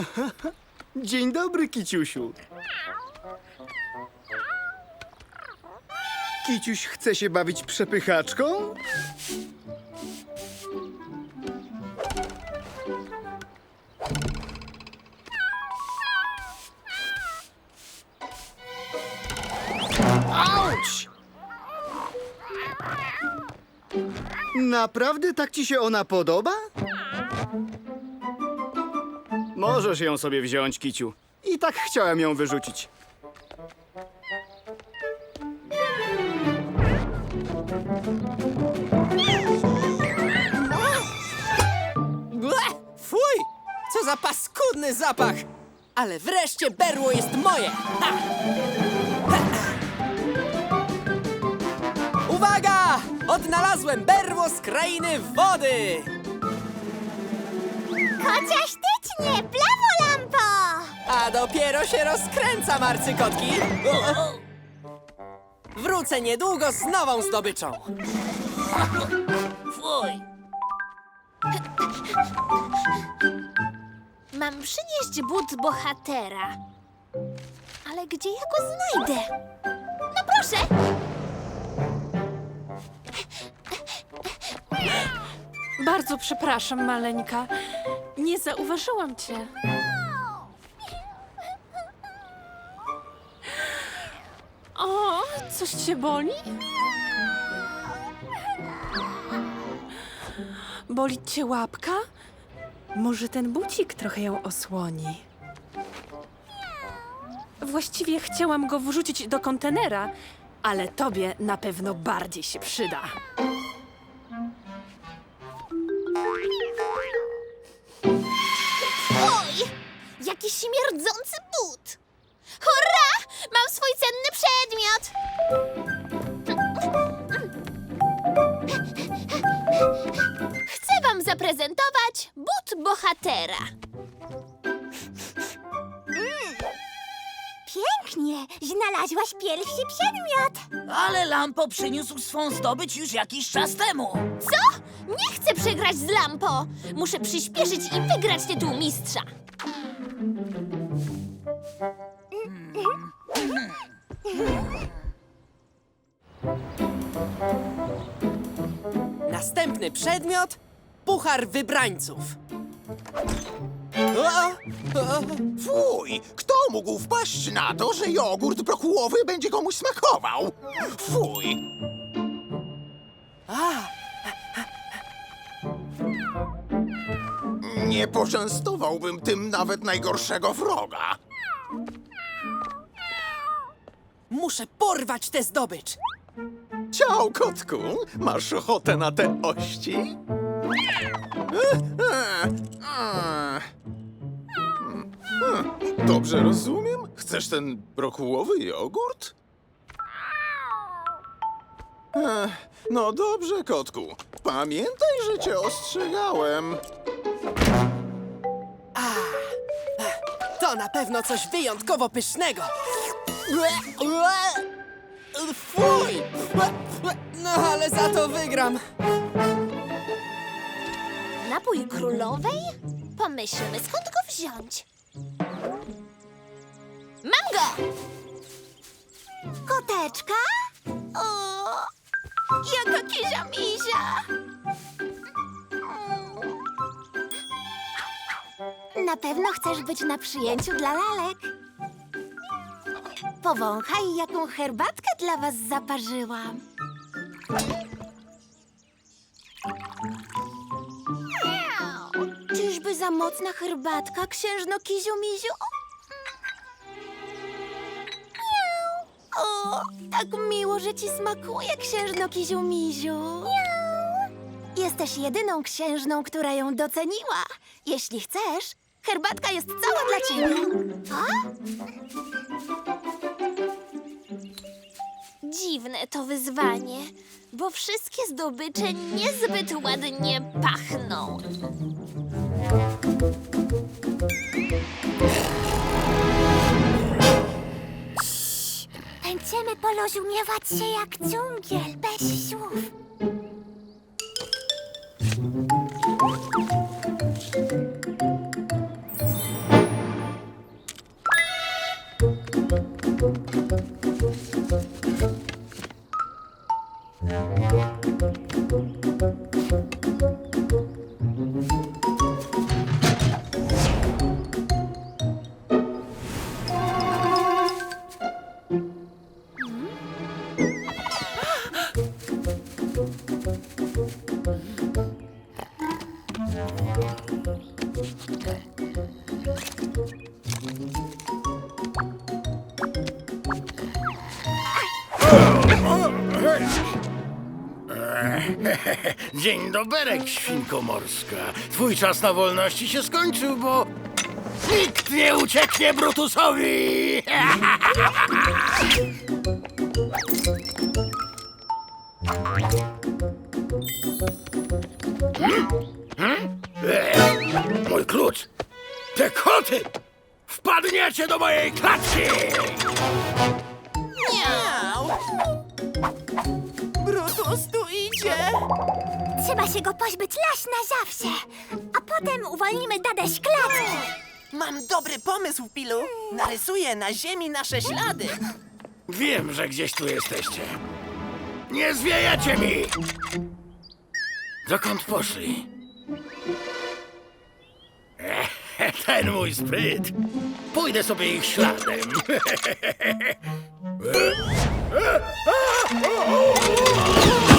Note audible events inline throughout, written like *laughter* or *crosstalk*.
*laughs* Dzień dobry, Kiciusiu. Kiciuś chce się bawić przepychaczką? Naprawdę tak ci się ona podoba? Możesz ją sobie wziąć, Kiciu. I tak chciałem ją wyrzucić. Ble! Fuj! Co za paskudny zapach! Ale wreszcie berło jest moje! Ha! Ha! Uwaga! Odnalazłem berło z krainy wody! Chociaż tycznie, brawo, Lampo! A dopiero się rozkręca, marcykotki! Wrócę niedługo z nową zdobyczą! Fuj! Mam przynieść but bohatera. Ale gdzie ja go znajdę? No proszę! Bardzo przepraszam, maleńka. Nie zauważyłam cię. O, coś cię boli? Boli cię łapka? Może ten bucik trochę ją osłoni. Właściwie chciałam go wrzucić do kontenera, ale tobie na pewno bardziej się przyda. Śmierdzący but! Hurra! Mam swój cenny przedmiot! Chcę wam zaprezentować but bohatera. Pięknie! Znalazłaś pierwszy przedmiot! Ale Lampo przyniósł swą zdobycz już jakiś czas temu. Co? Nie chcę przegrać z Lampo! Muszę przyspieszyć i wygrać tytuł mistrza. Następny przedmiot puchar wybrańców. O, o, Fuj! Kto mógł wpaść na to, że jogurt brokułowy będzie komuś smakował? Fuj! Nie poczęstowałbym tym nawet najgorszego wroga. muszę porwać tę zdobycz. Ciao, kotku! Masz ochotę na te ości? Dobrze rozumiem? Chcesz ten brokułowy jogurt? Ech, No dobrze, kotku. Pamiętaj, że cię ostrzegałem. To na pewno coś wyjątkowo pysznego. Fuj! No ale za to wygram. Napój królowej? Pomyślmy, skąd go wziąć? Mam go! Koteczka? O, jaka kizia mizia! Na pewno chcesz być na przyjęciu dla lalek. Powąchaj, jaką herbatkę dla was zaparzyłam. Czyżby za mocna herbatka, księżno Kiziu Miziu? O, tak miło, że ci smakuje, księżno Kiziu Miziu. Jesteś jedyną księżną, która ją doceniła. Jeśli chcesz, herbatka jest cała dla ciebie. A? Dziwne to wyzwanie, bo wszystkie zdobycze niezbyt ładnie pachną. Będziemy porozumiewać się jak dżungiel, bez słów. Dzień doberek, świnko morska. Twój czas na wolności się skończył, bo nikt nie ucieknie Brutusowi! E, Mój klucz! Te koty! Wpadniecie do mojej klatki! Miau! Trzeba się go pozbyć raz na zawsze, a potem uwolnimy dadę z klatki. Mam dobry pomysł, Pilu. Narysuję na ziemi nasze ślady. Wiem, że gdzieś tu jesteście. Nie zwiejecie mi! Dokąd poszli? Ech, *laughs* ten mój spryt. Pójdę sobie ich śladem. *laughs*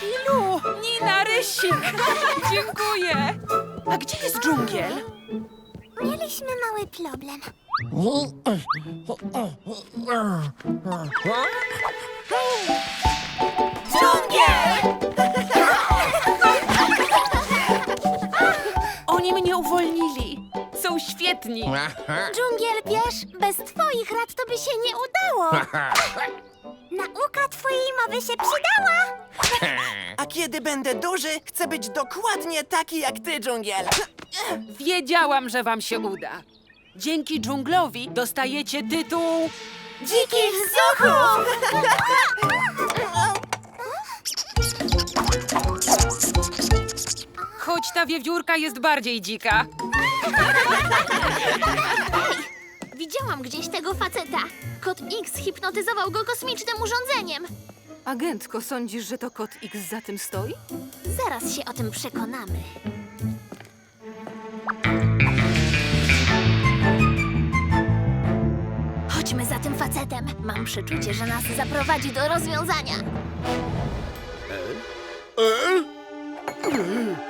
Pilu! Nina, Rysik! *laughs* Dziękuję! A gdzie jest dżungiel? Mieliśmy mały problem. *laughs* Oni mnie uwolnili. Są świetni. Dżungiel, wiesz, bez twoich rad to by się nie udało. Nauka twojej mowy się przydała. *laughs* A kiedy będę duży, chcę być dokładnie taki jak ty, dżungiel. Wiedziałam, że wam się uda. Dzięki dżunglowi dostajecie tytuł... Dzikich zuchów! Choć ta wiewiórka jest bardziej dzika. Widziałam gdzieś tego faceta. Kot X hipnotyzował go kosmicznym urządzeniem. Agentko, sądzisz, że to kot X za tym stoi? Zaraz się o tym przekonamy. Chodźmy za tym facetem. Mam przeczucie, że nas zaprowadzi do rozwiązania. Wskoczył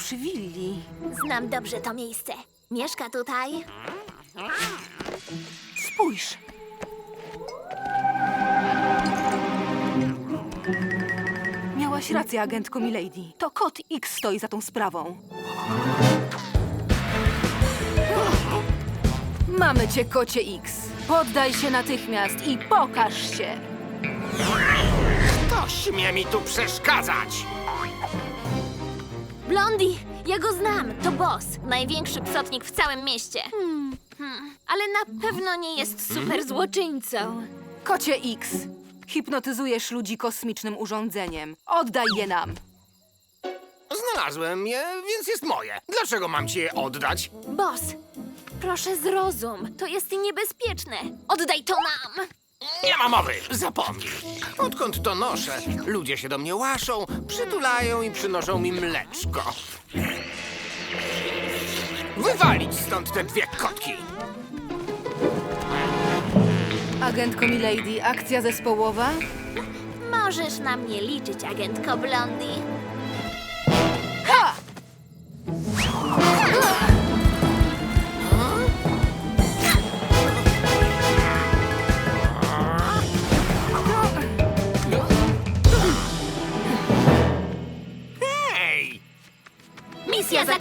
przy willi. Znam dobrze to miejsce. Mieszka tutaj. Spójrz. Miałaś rację, agentko Milady. To kot X stoi za tą sprawą. Mamy cię, kocie X. Poddaj się natychmiast i pokaż się. To śmie mi tu przeszkadzać! Blondie, ja go znam. To boss. Największy psotnik w całym mieście. Hmm, hmm. Ale na pewno nie jest super złoczyńcą. Kocie X. Hipnotyzujesz ludzi kosmicznym urządzeniem. Oddaj je nam. Znalazłem je, więc jest moje. Dlaczego mam ci je oddać? Boss, proszę zrozum. To jest niebezpieczne. Oddaj to nam. Nie ma mowy, zapomnij. Odkąd to noszę, ludzie się do mnie łaszą, przytulają i przynoszą mi mleczko. Wywalić stąd te dwie kotki! Agentko Milady, akcja zespołowa? Możesz na mnie liczyć, agentko Blondie.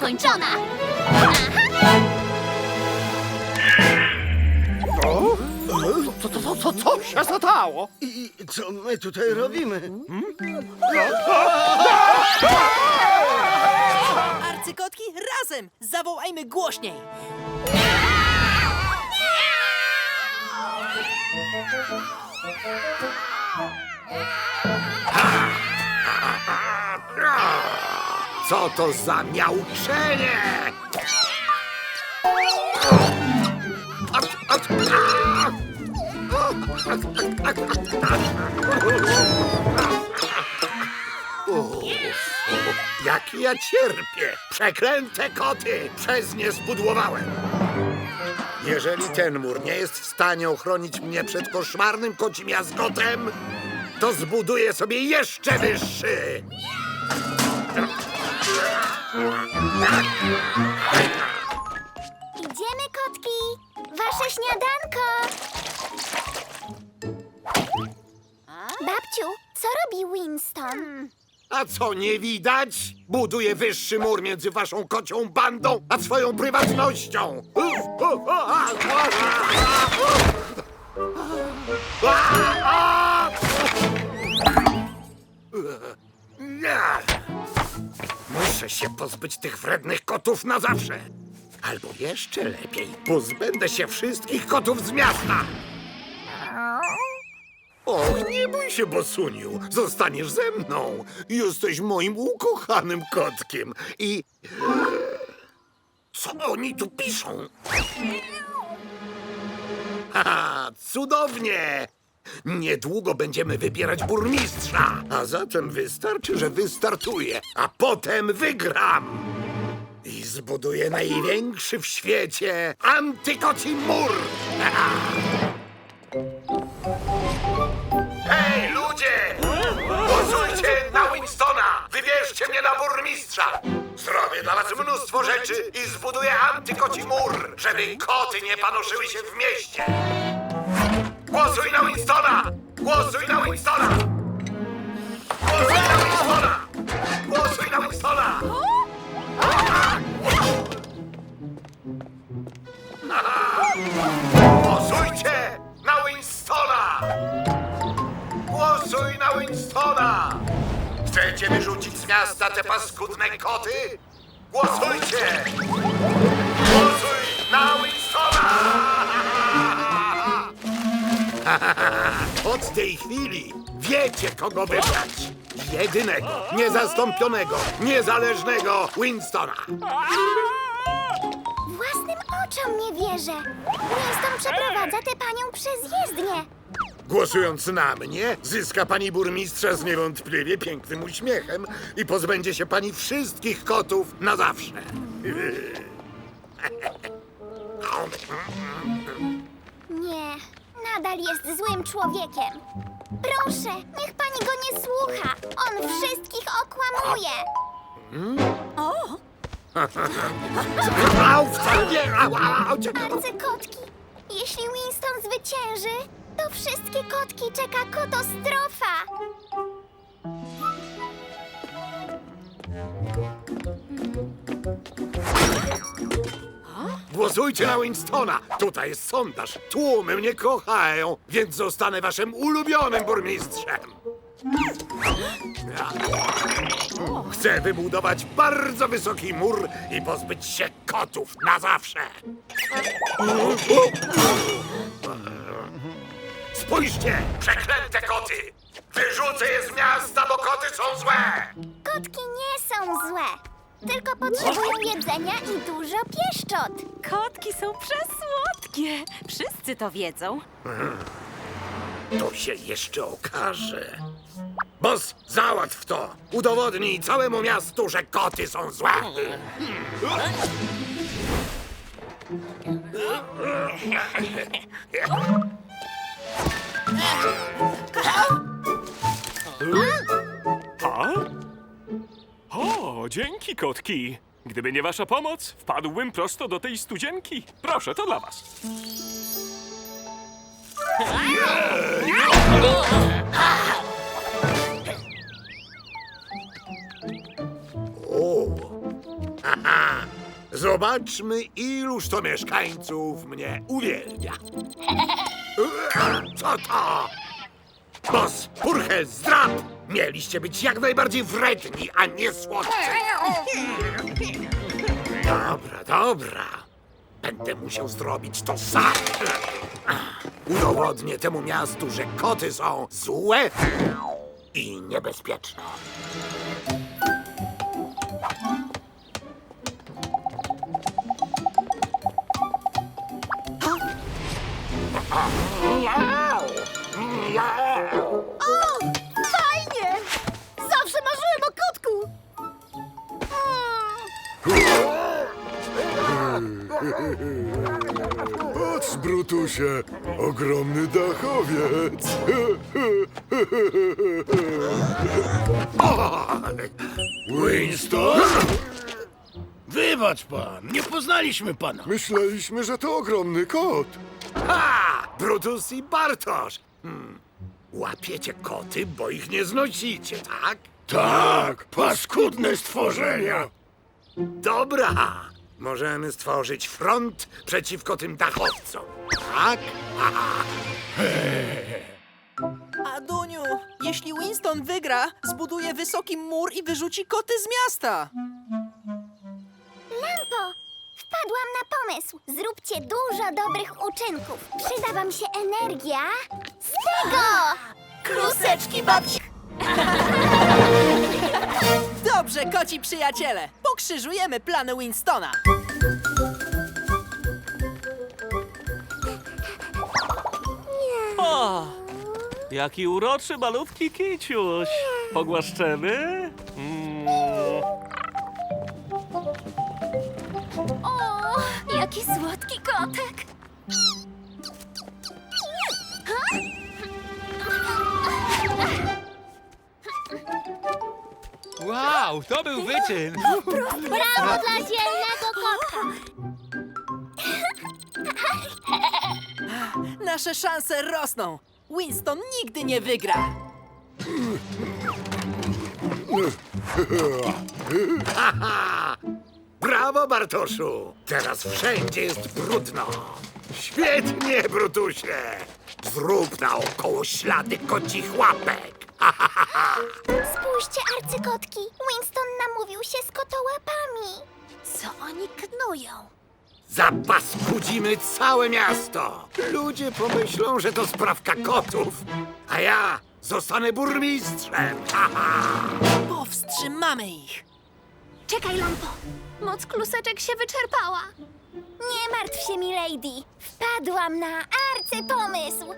Misja zakończona. Co, co, co, co, co się stało? I co my tutaj robimy? Arcykotki, razem! Zawołajmy głośniej! Co to za miauczenie? Jak ja cierpię! Przeklęte koty! Przez nie spudłowałem! Jeżeli ten mur nie jest w stanie ochronić mnie przed koszmarnym kocim jazgotem, to zbuduję sobie jeszcze wyższy! Idziemy, kotki! Wasze śniadanko! Babciu, co robi Winston? A co nie widać? Buduję wyższy mur między waszą kocią bandą a swoją prywatnością! *laughs* Nie. Muszę się pozbyć tych wrednych kotów na zawsze. Albo jeszcze lepiej, pozbędę się wszystkich kotów z miasta. Och, nie bój się, Bosuniu. Zostaniesz ze mną. Jesteś moim ukochanym kotkiem. I... Co oni tu piszą? *laughs* Haha, cudownie! Niedługo będziemy wybierać burmistrza, a zatem wystarczy, że wystartuję, a potem wygram! I zbuduję największy w świecie antykoci mur! *laughs* Hej, ludzie! Głosujcie na Winstona! Wybierzcie mnie na burmistrza! Zrobię dla was mnóstwo rzeczy i zbuduję antykoci mur, żeby koty nie panoszyły się w mieście! Głosuj na Winstona! Głosuj na Winstona! Głosuj na Winstona! Głosuj na Winstona! Głosujcie na Winstona! Głosuj na Winstona! Chcecie wyrzucić z miasta te paskudne koty? Głosujcie! Głosuj na Winstona! Od tej chwili wiecie, kogo wybrać. Jedynego, niezastąpionego, niezależnego Winstona. Własnym oczom nie wierzę! Winston przeprowadza tę panią przez jezdnię! Głosując na mnie, zyska pani burmistrza z niewątpliwie pięknym uśmiechem i pozbędzie się pani wszystkich kotów na zawsze. Nie, nadal jest złym człowiekiem. Proszę, niech pani go nie słucha. On wszystkich okłamuje. Au, wcale nie! Au, au, au, cie- Arcykotki, jeśli Winston zwycięży, to wszystkie kotki czeka katastrofa. Głosujcie na Winstona! Tutaj jest sondaż. Tłumy mnie kochają, więc zostanę waszym ulubionym burmistrzem. Chcę wybudować bardzo wysoki mur i pozbyć się kotów na zawsze. Spójrzcie, przeklęte koty! Wyrzucę je z miasta, bo koty są złe! Kotki nie są złe, tylko potrzebują jedzenia i dużo pieszczot. Kotki są przesłodkie. Wszyscy to wiedzą. To się jeszcze okaże. Bos, załatw to! Udowodnij całemu miastu, że koty są złe! A? O, dzięki, kotki. Gdyby nie wasza pomoc, wpadłbym prosto do tej studzienki. Proszę, to dla was. Zobaczmy, iluż to mieszkańców mnie uwielbia. *laughs* Co to? Bos, Purchel, zdrab! Mieliście być jak najbardziej wredni, a nie słodcy. Dobra, dobra. Będę musiał zrobić to sam. Udowodnię temu miastu, że koty są złe i niebezpieczne. Brutusie, ogromny dachowiec. Winston? Wybacz pan, nie poznaliśmy pana. Myśleliśmy, że to ogromny kot. Ha! Brutus i Bartosz. Hmm. Łapiecie koty, bo ich nie znosicie, tak? Tak, paskudne stworzenia. Dobra, możemy stworzyć front przeciwko tym dachowcom, tak? Aduniu, jeśli Winston wygra, zbuduje wysoki mur i wyrzuci koty z miasta. Lampo, wpadłam na pomysł. Zróbcie dużo dobrych uczynków. Przyda wam się energia z tego! Kruseczki babci! *laughs* Dobrze, koci przyjaciele, pokrzyżujemy plany Winstona. O! Jaki uroczy malutki kiciuś. Pogłaszczemy? Wow, to był wyczyn! Brawo dla zielnego kotka! *laughs* Nasze szanse rosną. Winston nigdy nie wygra. *laughs* Brawo, Bartoszu! Teraz wszędzie jest brudno. Świetnie, Brutusie! Zrób naokoło ślady kocich łapek. Spójrzcie, arcykotki! Winston namówił się z kotołapami. Co oni knują? Zapaskudzimy całe miasto. Ludzie pomyślą, że to sprawka kotów, a ja zostanę burmistrzem. *laughs* Powstrzymamy ich. Czekaj, Lampo! Moc kluseczek się wyczerpała. Nie martw się, milady. Wpadłam na arcypomysł.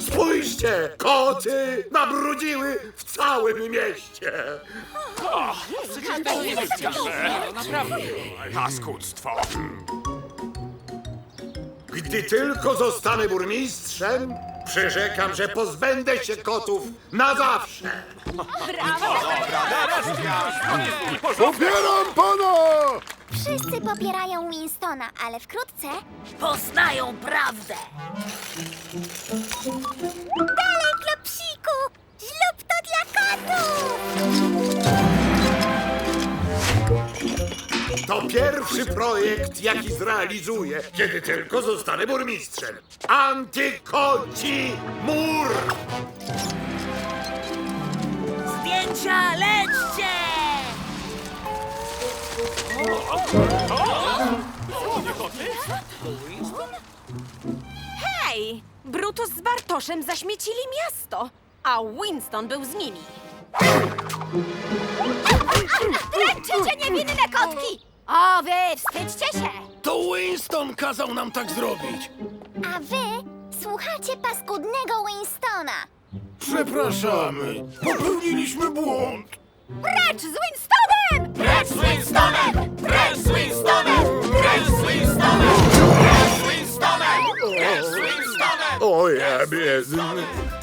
Spójrzcie, koty nabrudziły w całym mieście. Paskudztwo. Gdy tylko zostanę burmistrzem, przyrzekam, że pozbędę się kotów na zawsze. Popieram pana! Wszyscy popierają Winstona, ale wkrótce Poznają prawdę. Dalej, klopsiku! Ślub to dla kotów! To pierwszy projekt, jaki zrealizuję, kiedy tylko zostanę burmistrzem. Antykoci mur! Zdjęcia, lećcie! Hej! Brutus z Bartoszem zaśmiecili miasto, a Winston był z nimi. Dręczycie niewinne kotki! O, wy, wstydźcie się! To Winston kazał nam tak zrobić. A wy słuchacie paskudnego Winstona. Przepraszamy, popełniliśmy błąd. Precz z Winstonem! Precz z Winstonem! Precz z Winstonem! Precz z Winstonem! Precz z Winstonem! Precz z Winstonem! O ja biedny.